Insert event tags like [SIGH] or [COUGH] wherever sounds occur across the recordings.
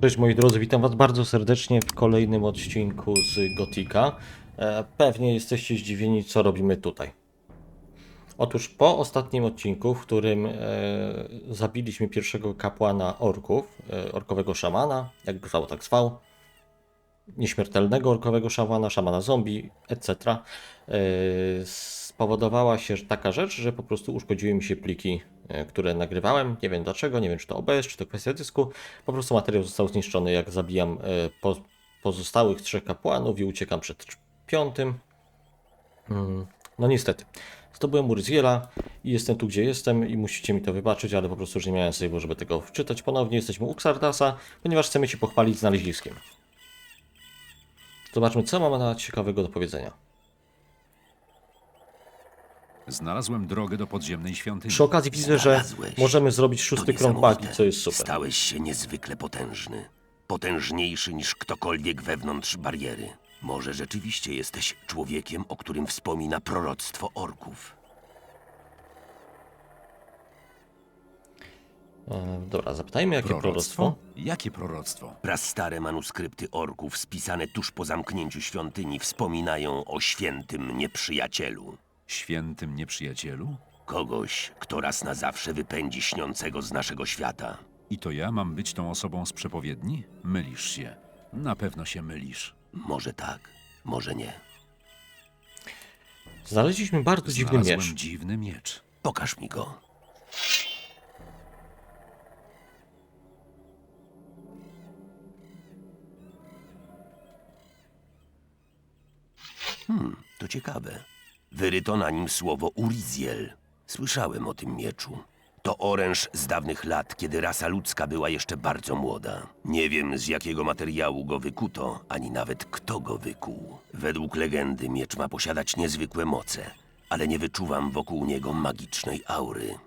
Cześć moi drodzy, witam was bardzo serdecznie w kolejnym odcinku z Gotika. E, Pewnie jesteście zdziwieni, co robimy tutaj. Otóż po ostatnim odcinku, w którym e, zabiliśmy pierwszego kapłana orków, e, orkowego szamana, jak zwał, tak zwał, nieśmiertelnego orkowego szamana, szamana zombie, etc., spowodowała się taka rzecz, że po prostu uszkodziły mi się pliki, e, które nagrywałem. Nie wiem dlaczego, nie wiem czy to OBS, czy to kwestia dysku. Po prostu materiał został zniszczony, jak zabijam e, po, pozostałych trzech kapłanów i uciekam przed piątym. Mm, No niestety. Zdobyłem Urziela i jestem tu, gdzie jestem i musicie mi to wybaczyć, ale po prostu już nie miałem sobie, żeby tego wczytać ponownie. Jesteśmy u Xardasa, ponieważ chcemy się pochwalić znaleziskiem. Zobaczmy, co mamy na ciekawego do powiedzenia. Znalazłem drogę do podziemnej świątyni. Przy okazji widzę, że Znalazłeś. możemy zrobić To szósty krąg niesamowite. magii, co jest super. Stałeś się niezwykle potężny. Potężniejszy niż ktokolwiek wewnątrz bariery. Może rzeczywiście jesteś człowiekiem, o którym wspomina proroctwo orków. E, dobra, zapytajmy, jakie proroctwo. Jakie proroctwo? Prastare manuskrypty orków spisane tuż po zamknięciu świątyni wspominają o świętym nieprzyjacielu. Świętym nieprzyjacielu? Kogoś, kto raz na zawsze wypędzi śniącego z naszego świata. I to ja mam być tą osobą z przepowiedni? Mylisz się. Na pewno się mylisz. Może tak, może nie. Znaleźliśmy bardzo dziwny Znalazłem miecz. dziwny miecz. Pokaż mi go. Hmm, to ciekawe. Wyryto na nim słowo Uriziel. Słyszałem o tym mieczu. To oręż z dawnych lat, kiedy rasa ludzka była jeszcze bardzo młoda. Nie wiem z jakiego materiału go wykuto, ani nawet kto go wykuł. Według legendy miecz ma posiadać niezwykłe moce, ale nie wyczuwam wokół niego magicznej aury.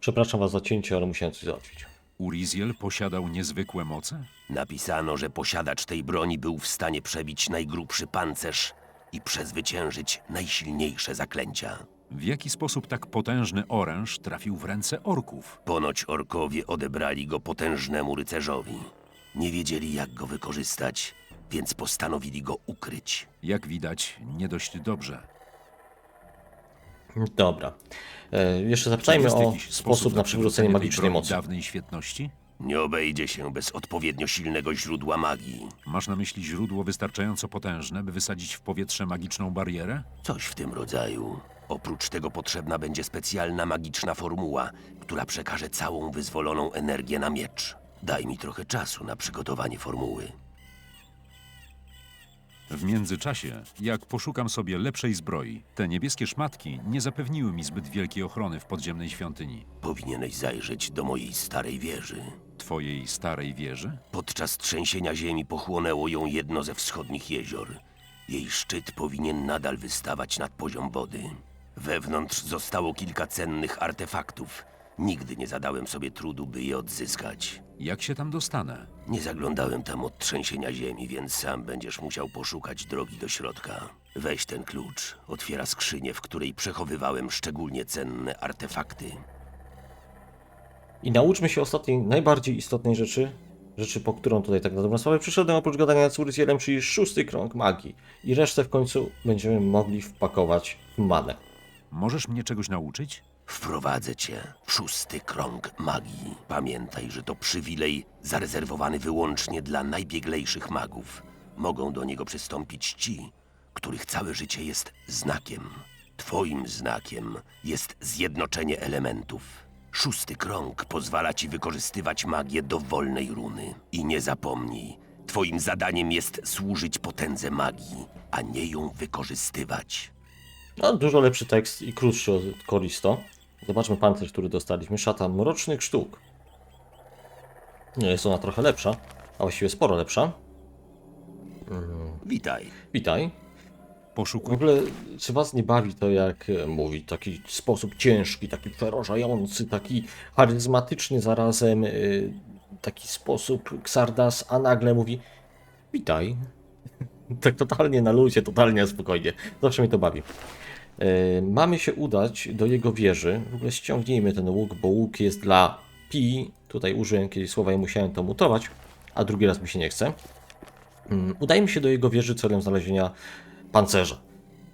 Przepraszam was za cięcie, ale musiałem coś załatwić. Uriziel posiadał niezwykłe moce? Napisano, że posiadacz tej broni był w stanie przebić najgrubszy pancerz i przezwyciężyć najsilniejsze zaklęcia. W jaki sposób tak potężny oręż trafił w ręce orków? Ponoć orkowie odebrali go potężnemu rycerzowi. Nie wiedzieli, jak go wykorzystać, więc postanowili go ukryć. Jak widać, nie dość dobrze. Dobra. E, jeszcze zapytajmy Jest o jakiś sposób na przywrócenie magicznej mocy. dawnej świetności? Nie obejdzie się bez odpowiednio silnego źródła magii. Masz na myśli źródło wystarczająco potężne, by wysadzić w powietrze magiczną barierę? Coś w tym rodzaju. Oprócz tego potrzebna będzie specjalna magiczna formuła, która przekaże całą wyzwoloną energię na miecz. Daj mi trochę czasu na przygotowanie formuły. W międzyczasie, jak poszukam sobie lepszej zbroi, te niebieskie szmatki nie zapewniły mi zbyt wielkiej ochrony w podziemnej świątyni. Powinieneś zajrzeć do mojej starej wieży. Twojej starej wieży? Podczas trzęsienia ziemi pochłonęło ją jedno ze wschodnich jezior. Jej szczyt powinien nadal wystawać nad poziom wody. Wewnątrz zostało kilka cennych artefaktów. Nigdy nie zadałem sobie trudu, by je odzyskać. Jak się tam dostanę? Nie zaglądałem tam od trzęsienia ziemi, więc sam będziesz musiał poszukać drogi do środka. Weź ten klucz. Otwiera skrzynię, w której przechowywałem szczególnie cenne artefakty. I nauczmy się ostatniej, najbardziej istotnej rzeczy, rzeczy, po którą tutaj tak na dobrą sprawę przyszedłem, oprócz gadania z Urzielem, czyli szósty krąg magii. I resztę w końcu będziemy mogli wpakować w manę. Możesz mnie czegoś nauczyć? Wprowadzę cię w szósty krąg magii. Pamiętaj, że to przywilej zarezerwowany wyłącznie dla najbieglejszych magów. Mogą do niego przystąpić ci, których całe życie jest znakiem. Twoim znakiem jest zjednoczenie elementów. Szósty krąg pozwala ci wykorzystywać magię dowolnej runy. I nie zapomnij, twoim zadaniem jest służyć potędze magii, a nie ją wykorzystywać. No, dużo lepszy tekst i krótszy od Koristo. Zobaczmy pancerz, który dostaliśmy. Szata mrocznych sztuk. Nie jest ona trochę lepsza, a właściwie sporo lepsza. Witaj. Witaj. W Poszukuj. ogóle, czy was nie bawi to, jak e, mówi, taki sposób ciężki, taki przerażający, taki charyzmatyczny zarazem, y, taki sposób Xardas, a nagle mówi witaj. [LAUGHS] tak totalnie na luzie, totalnie spokojnie. Zawsze mnie to bawi. E, mamy się udać do jego wieży. W ogóle ściągnijmy ten łuk, bo łuk jest dla pi, tutaj użyłem kiedyś słowa i musiałem to mutować, a drugi raz mi się nie chce. Mm, Udajemy się do jego wieży celem znalezienia pancerza.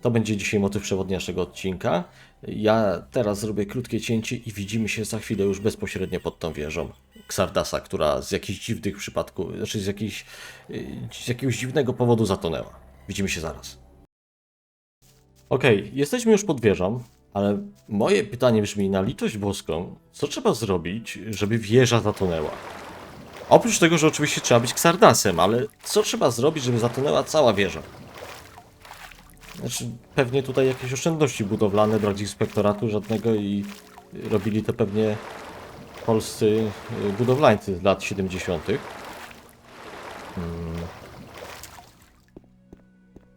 To będzie dzisiaj motyw przewodni naszego odcinka. Ja teraz zrobię krótkie cięcie i widzimy się za chwilę już bezpośrednio pod tą wieżą. Xardasa, która z jakichś dziwnych przypadków, znaczy z, y, z jakiegoś dziwnego powodu zatonęła. Widzimy się zaraz. Okej, jesteśmy już pod wieżą, ale moje pytanie brzmi na litość boską, co trzeba zrobić, żeby wieża zatonęła? Oprócz tego, że oczywiście trzeba być Xardasem, ale co trzeba zrobić, żeby zatonęła cała wieża? Znaczy, pewnie tutaj jakieś oszczędności budowlane, brać inspektoratu żadnego i robili to pewnie polscy y, budowlańcy z lat 70. Hmm.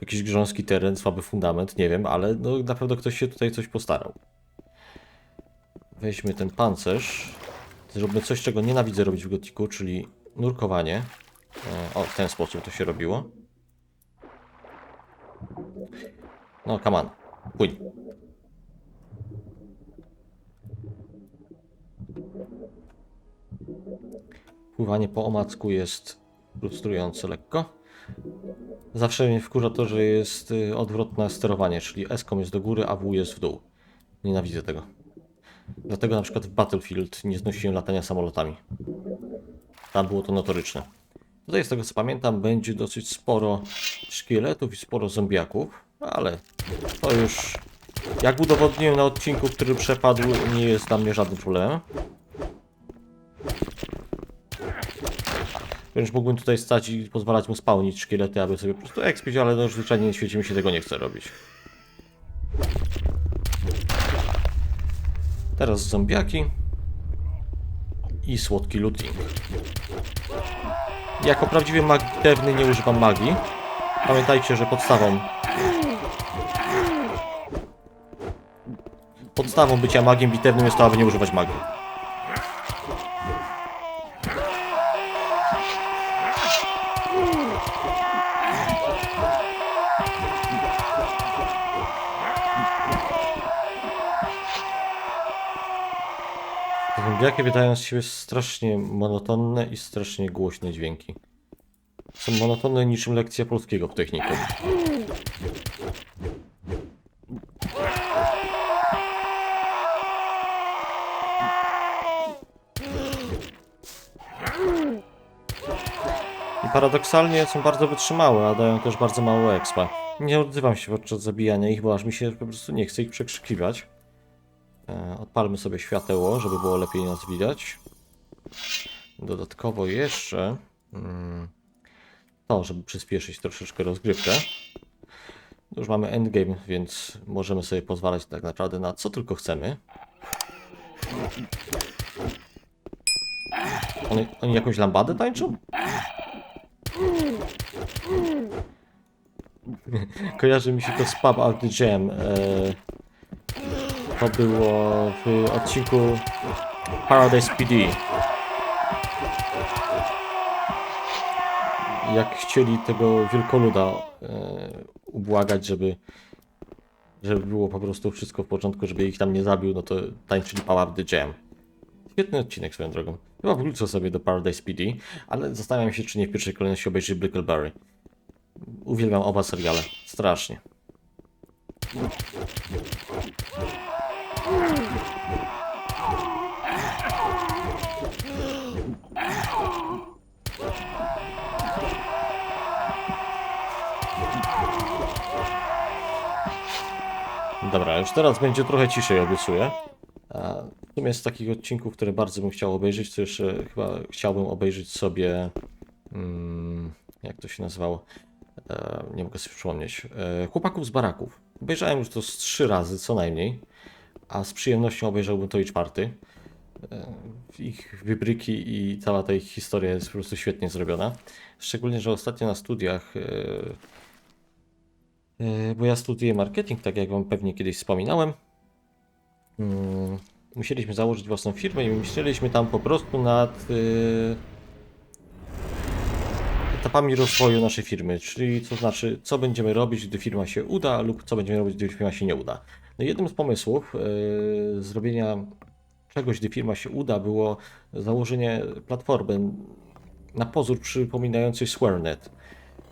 Jakiś grząski teren, słaby fundament, nie wiem, ale no, na pewno ktoś się tutaj coś postarał. Weźmy ten pancerz. Zróbmy coś, czego nienawidzę robić w gotiku, czyli nurkowanie. E, O, w ten sposób to się robiło. No, come on. Płyń. Pływanie po omacku jest frustrujące lekko. Zawsze mnie wkurza to, że jest y, odwrotne sterowanie, czyli S jest do góry, a W jest w dół. Nienawidzę tego. Dlatego na przykład w Battlefield nie znosiłem latania samolotami. Tam było to notoryczne. Tutaj z tego co pamiętam będzie dosyć sporo szkieletów i sporo zombiaków, ale to już jak udowodniłem na odcinku, który przepadł, nie jest dla mnie żadnym problemem. Wręcz mógłbym tutaj stać i pozwalać mu spełnić szkielety, aby sobie po prostu ekspić, ale no zwyczajnie na świecie mi się tego nie chce robić. Teraz zombiaki i słodki looting. Jako prawdziwy mag nie używam magii. Pamiętajcie, że podstawą podstawą bycia magiem bitewnym jest to, aby nie używać magii. Zombiaki wydają z siebie strasznie monotonne i strasznie głośne dźwięki. Są monotonne niczym lekcja polskiego w technikum. I paradoksalnie są bardzo wytrzymałe, a dają też bardzo mało expa. Nie odzywam się podczas zabijania ich, bo aż mi się po prostu nie chce ich przekrzykiwać. E, Odpalmy sobie świateło, żeby było lepiej nas widać. Dodatkowo jeszcze mm, to, żeby przyspieszyć troszeczkę rozgrywkę. Już mamy endgame, więc możemy sobie pozwalać tak naprawdę na co tylko chcemy. Oni, oni jakąś lambadę tańczą? [LAUGHS] Kojarzy mi się to z Pub Out the Jam. E, to było w odcinku Paradise PD. Jak chcieli tego wielkoluda e, ubłagać, żeby żeby było po prostu wszystko w porządku, żeby ich tam nie zabił, no to tańczyli Power the Jam. Świetny odcinek swoją drogą. Chyba wrócę sobie do Paradise PD, ale zastanawiam się, czy nie w pierwszej kolejności obejrzeć Brickleberry. Uwielbiam oba seriale. Strasznie. Dobra, już teraz będzie trochę ciszej, obiecuję. W sumie z takich odcinków, które bardzo bym chciał obejrzeć, to jeszcze chyba chciałbym obejrzeć sobie. Mm, jak to się nazywało? E, nie mogę sobie przypomnieć. E, Chłopaków z baraków. Obejrzałem już to z trzy razy co najmniej, a z przyjemnością obejrzałbym to i czwarty. E, ich wybryki i cała ta ich historia jest po prostu świetnie zrobiona. Szczególnie, że ostatnio na studiach. E, e, bo ja studiuję marketing, tak jak Wam pewnie kiedyś wspominałem. Mm, musieliśmy założyć własną firmę i myśleliśmy tam po prostu nad etapami rozwoju naszej firmy, czyli to znaczy, co będziemy robić, gdy firma się uda, lub co będziemy robić, gdy firma się nie uda. No jednym z pomysłów y, zrobienia czegoś, gdy firma się uda, było założenie platformy na pozór przypominającej SwearNet.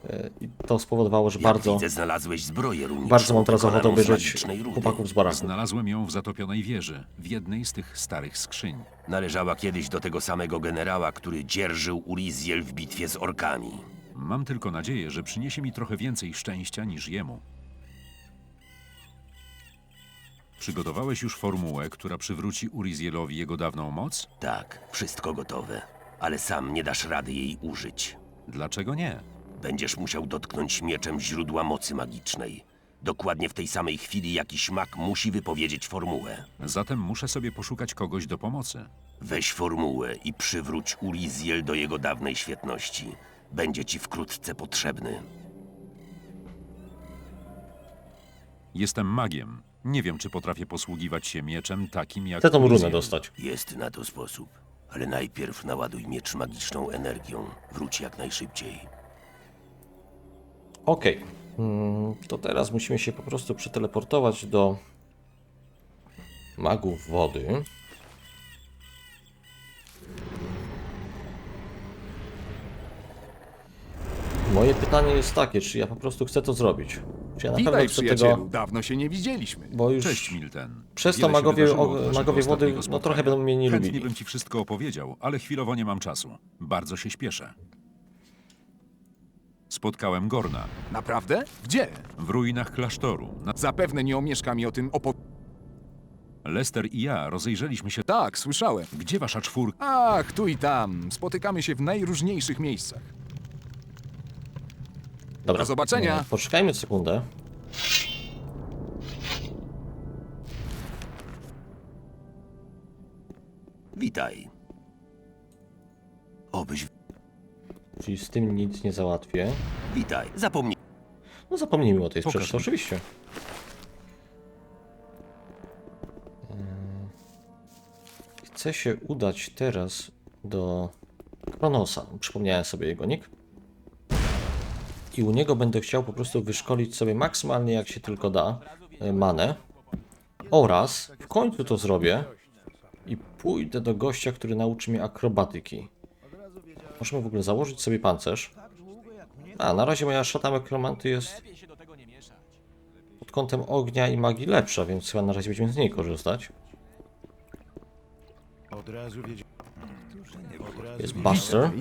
E, I to spowodowało, że Jak bardzo, widzę, znalazłeś zbroję runiczną. bardzo mam teraz ochotę obejrzeć chłopaków z baraku. Znalazłem ją w zatopionej wieży, w jednej z tych starych skrzyń. Należała kiedyś do tego samego generała, który dzierżył Uriziel w bitwie z orkami. Mam tylko nadzieję, że przyniesie mi trochę więcej szczęścia niż jemu. Przygotowałeś już formułę, która przywróci Urizielowi jego dawną moc? Tak, wszystko gotowe, ale sam nie dasz rady jej użyć. Dlaczego nie? Będziesz musiał dotknąć mieczem źródła mocy magicznej. Dokładnie w tej samej chwili jakiś mag musi wypowiedzieć formułę. Zatem muszę sobie poszukać kogoś do pomocy. Weź formułę i przywróć Uriziel do jego dawnej świetności. Będzie ci wkrótce potrzebny. Jestem magiem. Nie wiem, czy potrafię posługiwać się mieczem takim jak. Chcę tą runę dostać. Jest na to sposób, ale najpierw naładuj miecz magiczną energią. Wróć jak najszybciej. Okej, Mm, to teraz musimy się po prostu przeteleportować do magów wody. Moje pytanie jest takie, czy ja po prostu chcę to zrobić? Czy ja na pewno Witaj, przyjacielu. tego, Dawno się nie widzieliśmy. bo już Cześć, Milten. przez to Wiele się magowie, wydarzyło o, naszego magowie wody ostatniego no, trochę spotkania. będą mnie nie Chętnie lubili. bym ci wszystko opowiedział, ale chwilowo nie mam czasu. Bardzo się śpieszę. Spotkałem Gorna Naprawdę? Gdzie? w ruinach klasztoru. Na... Zapewne nie omieszka mi o tym opo... Lester i ja rozejrzeliśmy się. Tak, słyszałem. Gdzie wasza czwórka? Ach, tu i tam. Spotykamy się w najróżniejszych miejscach. Dobra, Do zobaczenia. e, Poczekajmy sekundę. Witaj. Obyś... Czyli z tym nic nie załatwię. Witaj. Zapomnij. No zapomnijmy o tej Pokaż sprzeczce, mi. oczywiście. Eee, Chcę się udać teraz do Kronosa. Przypomniałem sobie jego nick. I u niego będę chciał po prostu wyszkolić sobie maksymalnie jak się tylko da e, manę. Oraz w końcu to zrobię i pójdę do gościa, który nauczy mnie akrobatyki. Możemy w ogóle założyć sobie pancerz. A, na razie moja szata nekromanty jest pod kątem ognia i magii lepsza, więc chyba na razie będziemy z niej korzystać. Jest Buster.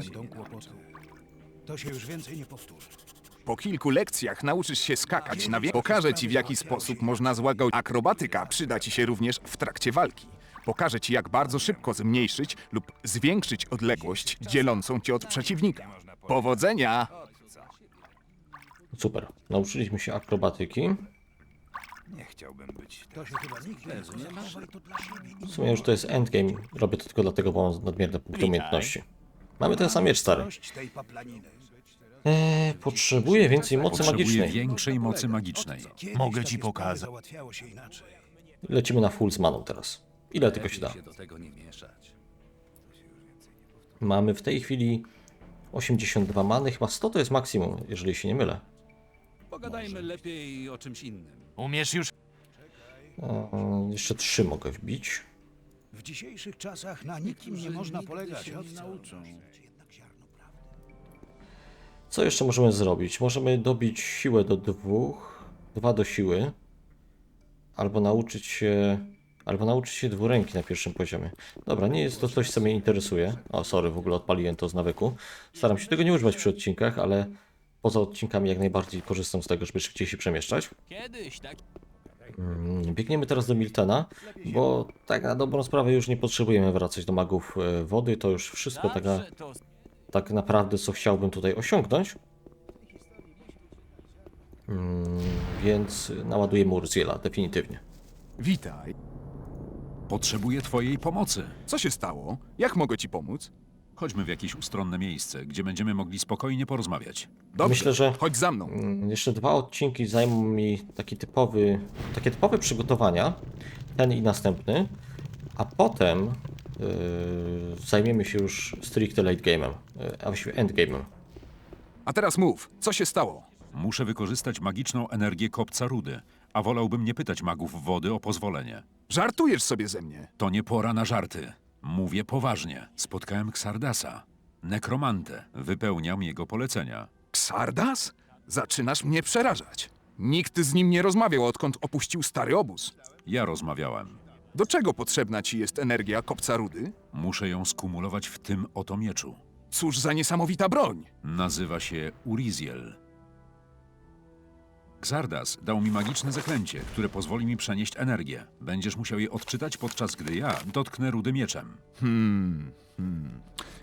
To się już więcej nie powtórzy. Po kilku lekcjach nauczysz się skakać na wie... Pokażę ci, w jaki sposób można złagodzić. Akrobatyka przyda ci się również w trakcie walki. Pokażę ci, jak bardzo szybko zmniejszyć lub zwiększyć odległość dzielącą cię od przeciwnika. Powodzenia! Super. Nauczyliśmy się akrobatyki. To się chyba nigdy nie zachowaj to dla siebie. W sumie już to jest endgame. Robię to tylko dlatego, bo mam nadmierne punkty umiejętności. Mamy ten sam miecz stary. Dość tej paplaniny. Eee, potrzebuję więcej mocy Potrzebuję magicznej. większej mocy magicznej. Mogę ci pokazać. Załatwiało się inaczej. Lecimy na full z maną teraz. Ile tylko się da. Mamy w tej chwili 82 many, chyba 100 to jest maksimum, jeżeli się nie mylę. Pogadajmy lepiej o czymś innym. Umiesz już? Eee, jeszcze 3 mogę wbić. W dzisiejszych czasach na nikim nie można polegać. Od nauczą. Co jeszcze możemy zrobić? Możemy dobić siłę do dwóch, dwa do siły, albo nauczyć się, albo nauczyć się dwuręki na pierwszym poziomie. Dobra, nie jest to coś, co mnie interesuje. O, sorry, w ogóle odpaliłem to z nawyku. Staram się tego nie używać przy odcinkach, ale poza odcinkami jak najbardziej korzystam z tego, żeby szybciej się przemieszczać. Mm, Biegniemy teraz do Miltena, bo tak na dobrą sprawę już nie potrzebujemy wracać do magów e, wody. To już wszystko tak, to tak naprawdę, co chciałbym tutaj osiągnąć. Mm, więc naładujemy Urziela, definitywnie. Witaj. Potrzebuję twojej pomocy. Co się stało? Jak mogę ci pomóc? Chodźmy w jakieś ustronne miejsce, gdzie będziemy mogli spokojnie porozmawiać. Dobrze, Myślę, że- chodź za mną. Mm, Jeszcze dwa odcinki zajmą mi taki typowy, takie typowe przygotowania, ten i następny, a potem zajmiemy się już stricte late game'em, yy, a właściwie endgame'em. A teraz mów, co się stało? Muszę wykorzystać magiczną energię kopca rudy, a wolałbym nie pytać magów wody o pozwolenie. Żartujesz sobie ze mnie. To nie pora na żarty. Mówię poważnie. Spotkałem Xardasa. Nekromantę. Wypełniam jego polecenia. Ksardas? Zaczynasz mnie przerażać. Nikt z nim nie rozmawiał, odkąd opuścił stary obóz. Ja rozmawiałem. Do czego potrzebna ci jest energia kopca rudy? Muszę ją skumulować w tym oto mieczu. Cóż za niesamowita broń! Nazywa się Uriziel. Xardas dał mi magiczne zaklęcie, które pozwoli mi przenieść energię. Będziesz musiał je odczytać, podczas gdy ja dotknę rudy mieczem.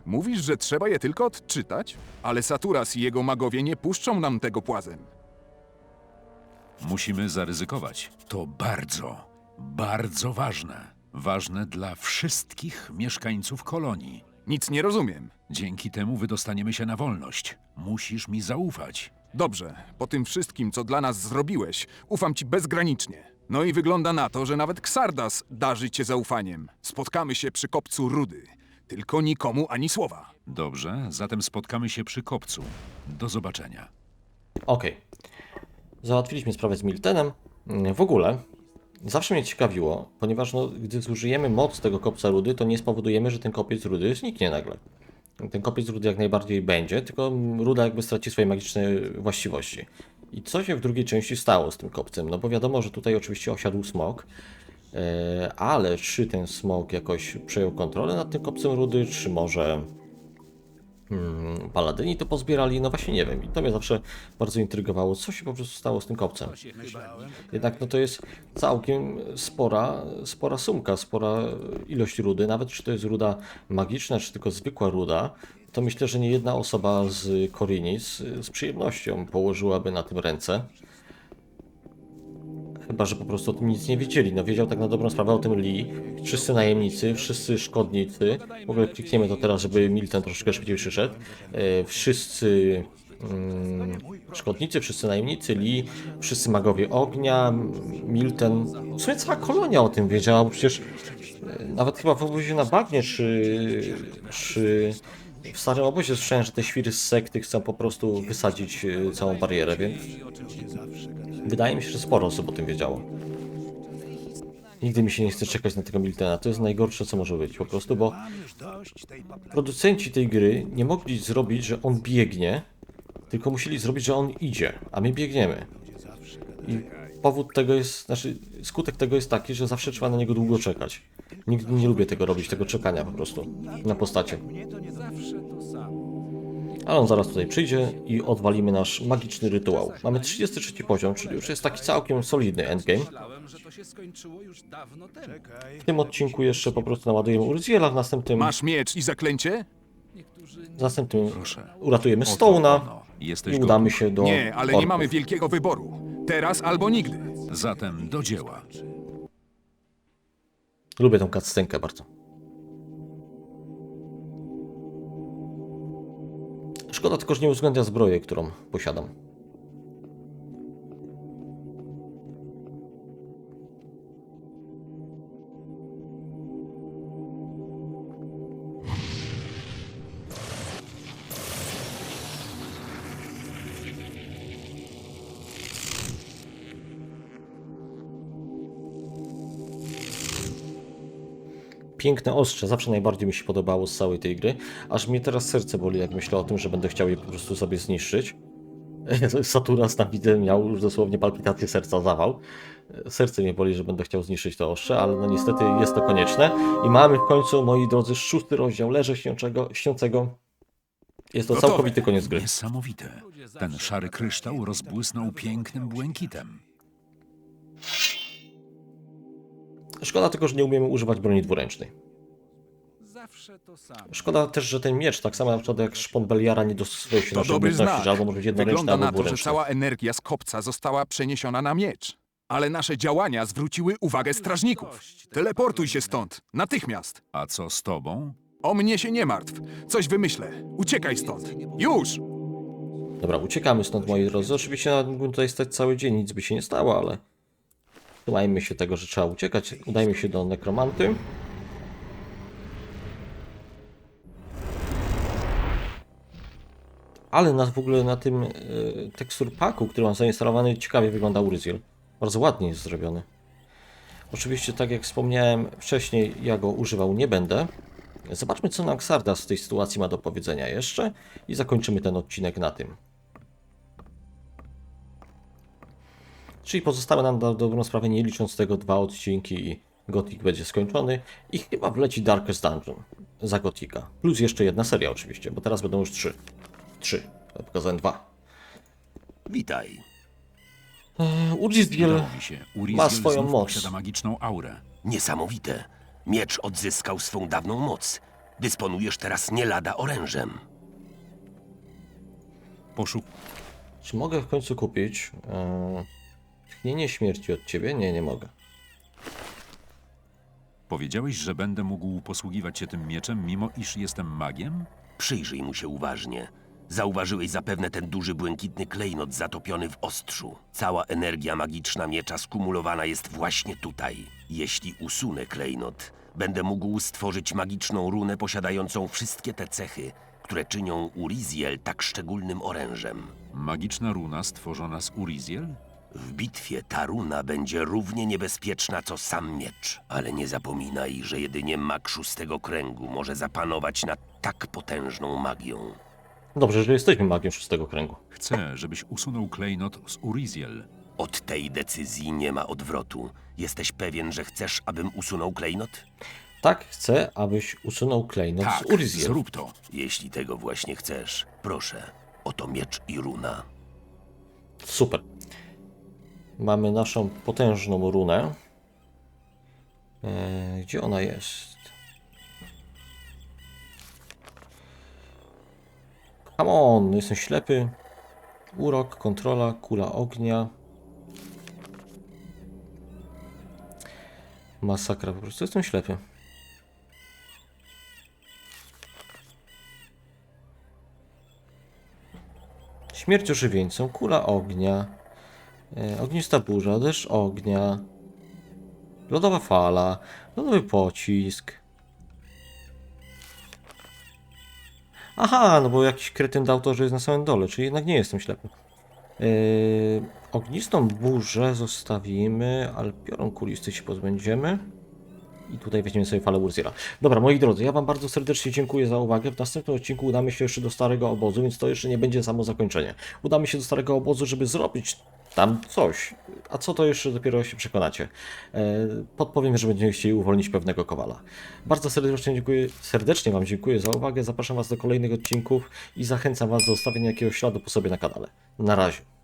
Mówisz, że trzeba je tylko odczytać? Ale Saturas i jego magowie nie puszczą nam tego płazem. Musimy zaryzykować. To bardzo, bardzo ważne. Ważne dla wszystkich mieszkańców kolonii. Nic nie rozumiem. Dzięki temu wydostaniemy się na wolność. Musisz mi zaufać. Dobrze, po tym wszystkim, co dla nas zrobiłeś, ufam ci bezgranicznie. No i wygląda na to, że nawet Ksardas darzy cię zaufaniem. Spotkamy się przy kopcu rudy. Tylko nikomu ani słowa. Dobrze, zatem spotkamy się przy kopcu. Do zobaczenia. Okej. Załatwiliśmy sprawę z Miltenem. W ogóle zawsze mnie ciekawiło, ponieważ no, gdy zużyjemy moc tego kopca rudy, to nie spowodujemy, że ten kopiec rudy zniknie nagle. Ten kopiec rudy jak najbardziej będzie, tylko ruda jakby straci swoje magiczne właściwości. I co się w drugiej części stało z tym kopcem? No bo wiadomo, że tutaj oczywiście osiadł smok, e, ale czy ten smok jakoś przejął kontrolę nad tym kopcem rudy, czy może mm, paladyni to pozbierali, no właśnie nie wiem. I to mnie zawsze bardzo intrygowało, co się po prostu stało z tym kopcem. Jednak no to jest całkiem spora, spora sumka, spora ilość rudy, nawet czy to jest ruda magiczna, czy tylko zwykła ruda, to myślę, że nie jedna osoba z Korinis z przyjemnością położyłaby na tym ręce. Chyba, że po prostu o tym nic nie wiedzieli. No wiedział tak na dobrą sprawę o tym Lee, wszyscy najemnicy, wszyscy szkodnicy. W ogóle klikniemy to teraz, żeby Milton troszkę szybciej przyszedł. E, wszyscy mm, szkodnicy, wszyscy najemnicy, Lee, wszyscy magowie ognia, Milton. W sumie cała kolonia o tym wiedziała, bo przecież e, nawet chyba w obozie na bagnie, czy, czy w starym obozie słyszałem, że te świry z sekty chcą po prostu wysadzić e, całą barierę, więc Wydaje mi się, że sporo osób o tym wiedziało. Nigdy mi się nie chce czekać na tego Miltena. To jest najgorsze, co może być po prostu, bo producenci tej gry nie mogli zrobić, że on biegnie, tylko musieli zrobić, że on idzie, a my biegniemy. I powód tego jest, znaczy skutek tego jest taki, że zawsze trzeba na niego długo czekać. Nigdy nie lubię tego robić, tego czekania po prostu na postacie. Ale on zaraz tutaj przyjdzie i odwalimy nasz magiczny rytuał. Mamy 33 poziom, czyli już jest taki całkiem solidny endgame. W tym odcinku jeszcze po prostu naładujemy Urziela, w następnym, Masz miecz i zaklęcie? w następnym Proszę. uratujemy Stone'a i udamy się do Nie, ale nie orków. mamy wielkiego wyboru. Teraz albo nigdy. Zatem do dzieła. Lubię tą cutscenkę bardzo. Szkoda tylko, że nie uwzględnia zbroję, którą posiadam. Piękne ostrze, zawsze najbardziej mi się podobało z całej tej gry. Aż mnie teraz serce boli, jak myślę o tym, że będę chciał je po prostu sobie zniszczyć. [LAUGHS] Saturas na widzę miał już dosłownie palpitację serca, zawał. Serce mnie boli, że będę chciał zniszczyć to ostrze, ale no niestety jest to konieczne. I mamy w końcu, moi drodzy, szósty rozdział Leże Śniącego. Śniącego. Jest to Gotowe. całkowity koniec gry. Niesamowite. Ten szary kryształ rozbłysnął pięknym błękitem. Szkoda tylko, że nie umiemy używać broni dwuręcznej. Zawsze to samo. Szkoda też, że ten miecz, tak samo na przykład jak szpon Beliara, nie dostosuje się do naszej dobry umiejętności, znak. że albo może być jednoręczny, Wygląda albo na to, że dwuręczny. cała energia z kopca została przeniesiona na miecz. Ale nasze działania zwróciły uwagę strażników. Teleportuj się stąd, natychmiast. A co z tobą? O mnie się nie martw. Coś wymyślę. Uciekaj stąd. Już! Dobra, uciekamy stąd, moi drodzy. Oczywiście nawet mógłbym tutaj stać cały dzień, nic by się nie stało, ale trzymajmy się tego, że trzeba uciekać. Udajmy się do nekromanty. Ale na, w ogóle na tym e, tekstur paku, który mam zainstalowany, ciekawie wygląda Uryziel. Bardzo ładnie jest zrobiony. Oczywiście, tak jak wspomniałem wcześniej, ja go używał nie będę. Zobaczmy, co nam Xardas w tej sytuacji ma do powiedzenia jeszcze i zakończymy ten odcinek na tym. Czyli pozostałe nam na dobrą sprawę, nie licząc tego, dwa odcinki i Gothic będzie skończony i chyba wleci Darkest Dungeon za Gotika. Plus jeszcze jedna seria oczywiście, bo teraz będą już trzy. Trzy. Ja pokazałem dwa. Witaj. Udało mi się. Uriziel ma swoją znów moc. posiada magiczną aurę. Niesamowite. Miecz odzyskał swą dawną moc. Dysponujesz teraz nie lada orężem. Poszuk... Czy mogę w końcu kupić e, tchnienie śmierci od ciebie? Nie, nie mogę. Powiedziałeś, że będę mógł posługiwać się tym mieczem, mimo iż jestem magiem? Przyjrzyj mu się uważnie. Zauważyłeś zapewne ten duży błękitny klejnot zatopiony w ostrzu. Cała energia magiczna miecza skumulowana jest właśnie tutaj. Jeśli usunę klejnot, będę mógł stworzyć magiczną runę posiadającą wszystkie te cechy, które czynią Uriziel tak szczególnym orężem. Magiczna runa stworzona z Uriziel? W bitwie ta runa będzie równie niebezpieczna co sam miecz. Ale nie zapominaj, że jedynie mag szóstego kręgu może zapanować nad tak potężną magią. Dobrze, że jesteśmy magiem szóstego kręgu. Chcę, żebyś usunął klejnot z Uriziel. Od tej decyzji nie ma odwrotu. Jesteś pewien, że chcesz, abym usunął klejnot? Tak, chcę, abyś usunął klejnot tak, z Urziel. zrób to. Jeśli tego właśnie chcesz, proszę, oto miecz i runa. Super. Mamy naszą potężną runę. E, gdzie ona jest? Come on, jestem ślepy. Urok, kontrola, kula ognia. Masakra, po prostu jestem ślepy. Śmierć ożywieńcą, kula ognia. E, Ognista burza, deszcz ognia, lodowa fala, lodowy pocisk. Aha, no bo jakiś kretyn dał to, że jest na samym dole, czyli jednak nie jestem ślepy. Yy, ognistą burzę zostawimy, ale piorun kulisty się pozbędziemy. I tutaj weźmiemy sobie falę Urziela. Dobra, moi drodzy, ja Wam bardzo serdecznie dziękuję za uwagę. W następnym odcinku udamy się jeszcze do Starego Obozu, więc to jeszcze nie będzie samo zakończenie. Udamy się do Starego Obozu, żeby zrobić tam coś. A co to jeszcze dopiero się przekonacie. E, podpowiem, że będziemy chcieli uwolnić pewnego kowala. Bardzo serdecznie dziękuję, serdecznie Wam dziękuję za uwagę. Zapraszam Was do kolejnych odcinków i zachęcam Was do zostawienia jakiegoś śladu po sobie na kanale. Na razie.